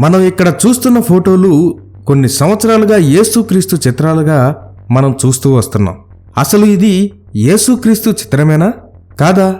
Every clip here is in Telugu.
మనం ఇక్కడ చూస్తున్న ఫోటోలు కొన్ని సంవత్సరాలుగా యేసుక్రీస్తు చిత్రాలుగా మనం చూస్తూ వస్తున్నాం. అసలు ఇది యేసుక్రీస్తు చిత్రమేనా? కాదా?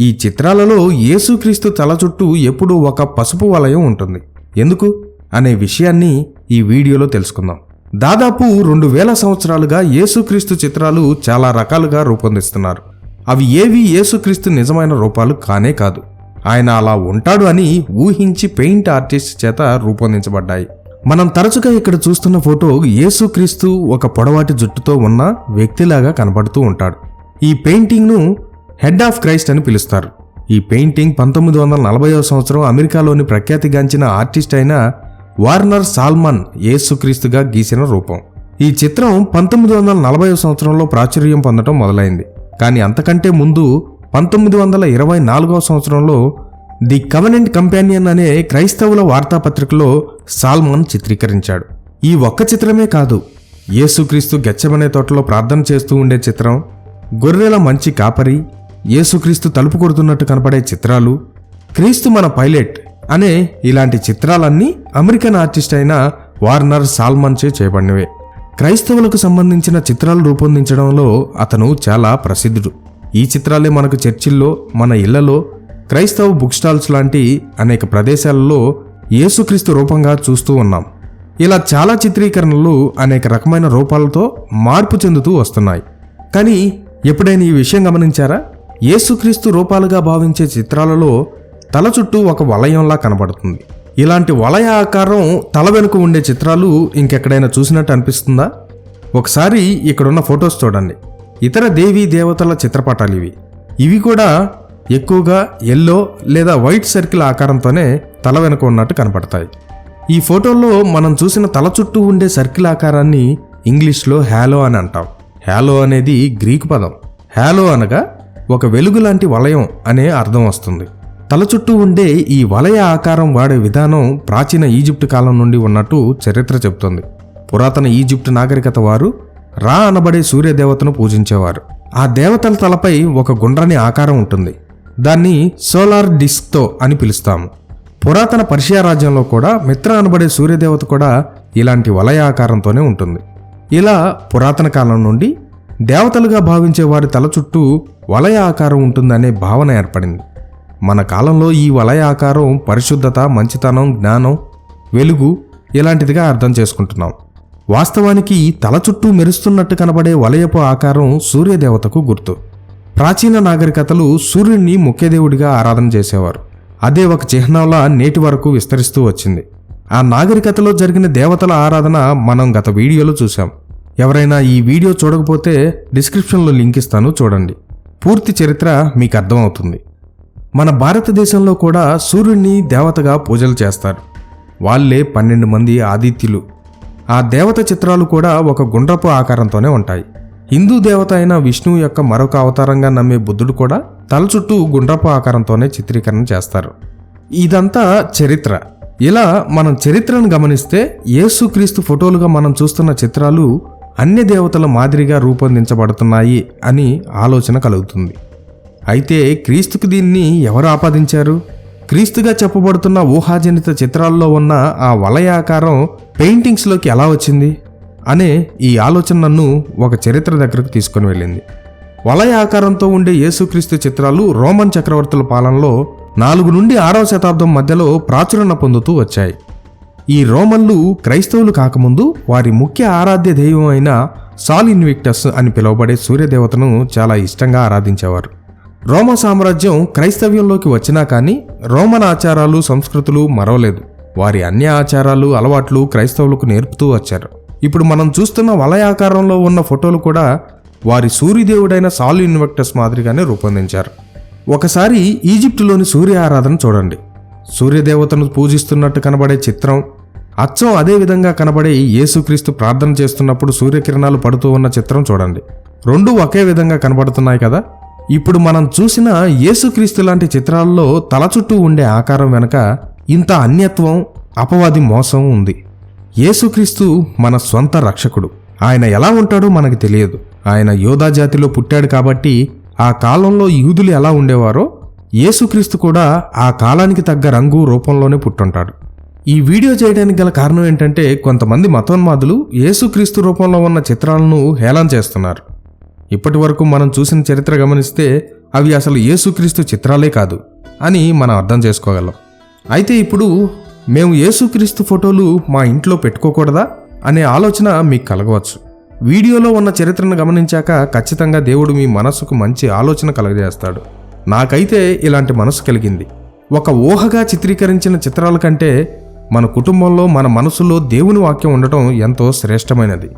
ఈ చిత్రాలలో యేసుక్రీస్తు తల చుట్టూ ఎప్పుడూ ఒక పసుపు వలయం ఉంటుంది. ఎందుకు? అనే విషయాన్ని ఈ వీడియోలో తెలుసుకుందాం. దాదాపు రెండు వేల సంవత్సరాలుగా యేసుక్రీస్తు చిత్రాలు చాలా రకాలుగా రూపొందిస్తున్నారు. అవి ఏవి యేసుక్రీస్తు నిజమైన రూపాలు కానే కాదు. ఆయన అలా ఉంటాడు అని ఊహించి పెయింట్ ఆర్టిస్ట్ చేత రూపొందించబడ్డాయి. మనం తరచుగా ఇక్కడ చూస్తున్న ఫోటో యేసుక్రీస్తు ఒక పొడవాటి జుట్టుతో ఉన్న వ్యక్తిలాగా కనబడుతూ ఉంటాడు. ఈ పెయింటింగ్ను హెడ్ ఆఫ్ క్రైస్ట్ అని పిలుస్తారు. ఈ పెయింటింగ్ పంతొమ్మిది వందల నలభైవ సంవత్సరం అమెరికాలోని ప్రఖ్యాతిగాంచిన ఆర్టిస్ట్ అయిన వార్నర్ సాల్మన్ యేసుక్రీస్తుగా గీసిన రూపం. ఈ చిత్రం పంతొమ్మిది వందల నలభై సంవత్సరంలో ప్రాచుర్యం పొందడం మొదలైంది. కానీ అంతకంటే ముందు పంతొమ్మిది వందల ఇరవై నాలుగవ సంవత్సరంలో ది కవనెంట్ కంపానియన్ అనే క్రైస్తవుల వార్తాపత్రికలో సాల్మన్ చిత్రీకరించాడు. ఈ ఒక్క చిత్రమే కాదు యేసుక్రీస్తు గెచ్చమనే తోటలో ప్రార్థన చేస్తూ ఉండే చిత్రం గొర్రెల మంచి కాపరి యేసుక్రీస్తు తలుపు కొడుతున్నట్టు కనపడే చిత్రాలు క్రీస్తు మన పైలట్ అనే ఇలాంటి చిత్రాలన్నీ అమెరికన్ ఆర్టిస్ట్ అయిన వార్నర్ సాల్మన్చే చేయబడినవే. క్రైస్తవులకు సంబంధించిన చిత్రాలు రూపొందించడంలో అతను చాలా ప్రసిద్ధుడు. ఈ చిత్రాలే మనకు చర్చిల్లో మన ఇళ్ళలో క్రైస్తవ బుక్ స్టాల్స్ లాంటి అనేక ప్రదేశాలలో యేసుక్రీస్తు రూపంగా చూస్తూ ఉన్నాం. ఇలా చాలా చిత్రీకరణలు అనేక రకమైన రూపాలతో మార్పు చెందుతూ వస్తున్నాయి. కానీ ఎప్పుడైనా ఈ విషయం గమనించారా? యేసుక్రీస్తు రూపాలుగా భావించే చిత్రాలలో తల చుట్టూ ఒక వలయంలా కనబడుతుంది. ఇలాంటి వలయ ఆకారం తల వెనుక ఉండే చిత్రాలు ఇంకెక్కడైనా చూసినట్టు అనిపిస్తుందా? ఒకసారి ఇక్కడున్న ఫొటోస్ చూడండి. ఇతర దేవీ దేవతల చిత్రపటాలు ఇవి. ఇవి కూడా ఎక్కువగా ఎల్లో లేదా వైట్ సర్కిల్ ఆకారంతోనే తల వెనుక ఉన్నట్టు కనపడతాయి. ఈ ఫోటోల్లో మనం చూసిన తల చుట్టూ ఉండే సర్కిల్ ఆకారాన్ని ఇంగ్లీష్లో హ్యాలో అని అంటాం. హ్యాలో అనేది గ్రీకు పదం. హ్యాలో అనగా ఒక వెలుగు లాంటి వలయం అనే అర్థం వస్తుంది. తల చుట్టూ ఉండే ఈ వలయ ఆకారం వాడే విధానం ప్రాచీన ఈజిప్ట్ కాలం నుండి ఉన్నట్టు చరిత్ర చెబుతుంది. పురాతన ఈజిప్ట్ నాగరికత వారు రా అనబడే సూర్యదేవతను పూజించేవారు. ఆ దేవతల తలపై ఒక గుండ్రని ఆకారం ఉంటుంది. దాన్ని సోలార్ డిస్క్తో అని పిలుస్తాము. పురాతన పర్షియా రాజ్యంలో కూడా మిత్ర అనబడే సూర్యదేవత కూడా ఇలాంటి వలయ ఆకారంతోనే ఉంటుంది. ఇలా పురాతన కాలం నుండి దేవతలుగా భావించే వారి తల చుట్టూ వలయ ఆకారం ఉంటుందనే భావన ఏర్పడింది. మన కాలంలో ఈ వలయ ఆకారం పరిశుద్ధత మంచితనం జ్ఞానం వెలుగు ఇలాంటిదిగా అర్థం చేసుకుంటున్నాం. వాస్తవానికి తల చుట్టూ మెరుస్తున్నట్టు కనబడే వలయపు ఆకారం సూర్యదేవతకు గుర్తు. ప్రాచీన నాగరికతలు సూర్యుడిని ముఖ్యదేవుడిగా ఆరాధన చేసేవారు. అదే ఒక చిహ్నంలా నేటి వరకు విస్తరిస్తూ వచ్చింది. ఆ నాగరికతలో జరిగిన దేవతల ఆరాధన మనం గత వీడియోలో చూసాం ఎవరైనా ఈ వీడియో చూడకపోతే డిస్క్రిప్షన్లో లింక్ ఇస్తాను చూడండి. పూర్తి చరిత్ర మీకు అర్థమవుతుంది. మన భారతదేశంలో కూడా సూర్యుడిని దేవతగా పూజలు చేస్తారు. వాళ్ళే పన్నెండు మంది ఆదిత్యులు. ఆ దేవత చిత్రాలు కూడా ఒక గుండ్రపు ఆకారంతోనే ఉంటాయి. హిందూ దేవత అయిన విష్ణువు యొక్క మరొక అవతారంగా నమ్మే బుద్ధుడు కూడా తల చుట్టూ గుండ్రపు ఆకారంతోనే చిత్రీకరణ చేస్తారు. ఇదంతా చరిత్ర. ఇలా మనం చరిత్రను గమనిస్తే యేసుక్రీస్తు ఫోటోలుగా మనం చూస్తున్న చిత్రాలు అన్య దేవతల మాదిరిగా రూపొందించబడుతున్నాయి అని ఆలోచన కలుగుతుంది. అయితే క్రీస్తుకు దీన్ని ఎవరు ఆపాదించారు? క్రీస్తుగా చెప్పబడుతున్న ఊహాజనిత చిత్రాల్లో ఉన్న ఆ వలయాకారం పెయింటింగ్స్లోకి ఎలా వచ్చింది? అనే ఈ ఆలోచన నన్ను ఒక చరిత్ర దగ్గరకు తీసుకుని వెళ్ళింది. వలయ ఆకారంతో ఉండే యేసుక్రీస్తు చిత్రాలు రోమన్ చక్రవర్తుల పాలనలో నాలుగు నుండి ఆరవ శతాబ్దం మధ్యలో ప్రాచురణ పొందుతూ వచ్చాయి. ఈ రోమన్లు క్రైస్తవులు కాకముందు వారి ముఖ్య ఆరాధ్య దైవం అయిన సాల్ ఇన్విక్టస్ అని పిలువబడే సూర్యదేవతను చాలా ఇష్టంగా ఆరాధించేవారు. రోమ సామ్రాజ్యం క్రైస్తవ్యంలోకి వచ్చినా కానీ రోమన్ ఆచారాలు సంస్కృతులు మరవలేదు. వారి అన్య ఆచారాలు అలవాట్లు క్రైస్తవులకు నేర్పుతూ వచ్చారు. ఇప్పుడు మనం చూస్తున్న వలయాకారంలో ఉన్న ఫోటోలు కూడా వారి సూర్యదేవుడైన సాల్ ఇన్వెక్టస్ మాదిరిగానే రూపొందించారు. ఒకసారి ఈజిప్టులోని సూర్య ఆరాధన చూడండి. సూర్యదేవతను పూజిస్తున్నట్టు కనబడే చిత్రం అచ్చం అదే విధంగా కనబడే యేసుక్రీస్తు ప్రార్థన చేస్తున్నప్పుడు సూర్యకిరణాలు పడుతూ ఉన్న చిత్రం చూడండి. రెండూ ఒకే విధంగా కనబడుతున్నాయి కదా? ఇప్పుడు మనం చూసిన యేసుక్రీస్తు లాంటి చిత్రాల్లో తల చుట్టూ ఉండే ఆకారం వెనక ఇంత అన్యత్వం అపవాది మోసం ఉంది. యేసుక్రీస్తు మన స్వంత రక్షకుడు. ఆయన ఎలా ఉంటాడో మనకు తెలియదు. ఆయన యోధా జాతిలో పుట్టాడు కాబట్టి ఆ కాలంలో యూదులు ఎలా ఉండేవారో యేసుక్రీస్తు కూడా ఆ కాలానికి తగ్గ రంగు రూపంలోనే పుట్టుంటాడు. ఈ వీడియో చేయడానికి గల కారణం ఏంటంటే కొంతమంది మతోన్మాదులు యేసుక్రీస్తు రూపంలో ఉన్న చిత్రాలను హేళన చేస్తున్నారు. ఇప్పటి వరకు మనం చూసిన చరిత్ర గమనిస్తే అవి అసలు యేసుక్రీస్తు చిత్రాలే కాదు అని మనం అర్థం చేసుకోగలం. అయితే ఇప్పుడు మేము యేసుక్రీస్తు ఫోటోలు మా ఇంట్లో పెట్టుకోకూడదా? అనే ఆలోచన మీకు కలగవచ్చు. వీడియోలో ఉన్న చరిత్రను గమనించాక ఖచ్చితంగా దేవుడు మీ మనసుకు మంచి ఆలోచన కలగజేస్తాడు. నాకైతే ఇలాంటి మనసు కలిగింది. ఒక ఊహగా చిత్రీకరించిన చిత్రాల కంటే మన కుటుంబంలో మన మనసులో దేవుని వాక్యం ఉండటం ఎంతో శ్రేష్టమైనది.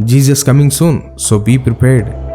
Jesus coming soon so be prepared.